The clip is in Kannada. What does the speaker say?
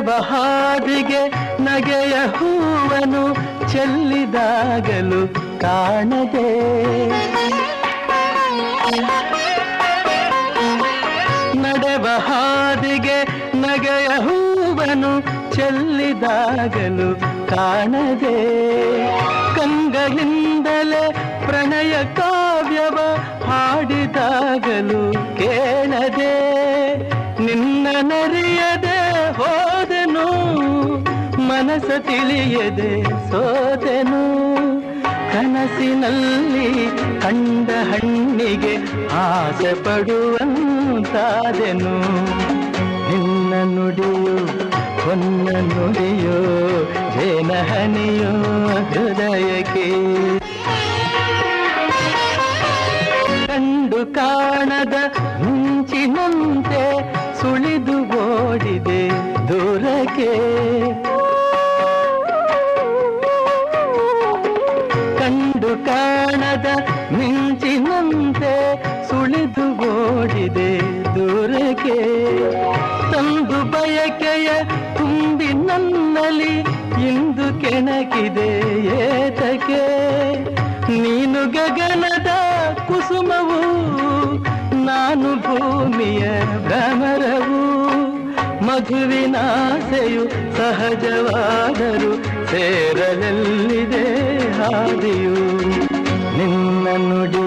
ಬಹಾದಿಗೆ ನಗೆಯ ಹೂವನು ಚೆಲ್ಲಿದಾಗಲು ಕಾಣದೆ. ನಡೆಬಹಾದಿಗೆ ನಗೆಯ ಹೂವನು ಚೆಲ್ಲಿದಾಗಲು ಕಾಣದೆ. ಕಂಗಲಿಂದಲೇ ಪ್ರಣಯ ಕಾವ್ಯವ ಹಾಡಿದಾಗಲು ಕೇಳದೆ. ನಿನ್ನ ನರಿ ಮನಸ ತಿಳಿಯದೆ ಸೋದೆನು ಕನಸಿನಲ್ಲಿ ಕಂಡ ಹಣ್ಣಿಗೆ ಆಸೆ ಪಡುವಂತಾದೆನು. ನಿನ್ನ ನುಡಿಯೋ, ಹೊನ್ನ ನುಡಿಯೋ, ಜೇನಹನಿಯೋ ಹೃದಯಕ್ಕೆ. ಕಂಡು ಕಾಣದ ಮುಂಚಿನಂತೆ ಸುಳಿದು ಓಡಿದೆ ದೂರಕ್ಕೆ. ಕಾಣದ ಮಿಂಚಿನಂತೆ ಸುಳಿದು ಓಡಿದೆ ದೂರಕ್ಕೆ. ತಂದು ಬಯಕೆಯ ತುಂಬಿ ನನ್ನಲ್ಲಿ ಇಂದು ಕೆಣಕಿದೆ ಏತಕ್ಕೆ. ನೀನು ಗಗನದ ಕುಸುಮವು, ನಾನು ಭೂಮಿಯ ಭ್ರಮರವು. ಮಧುವಿನಾಸೆಯು ಸಹಜವಾದರು ಸೇರಲಲ್ಲಿದೆ ಹಾದಿಯು. ನಿನ್ನ ನುಡಿ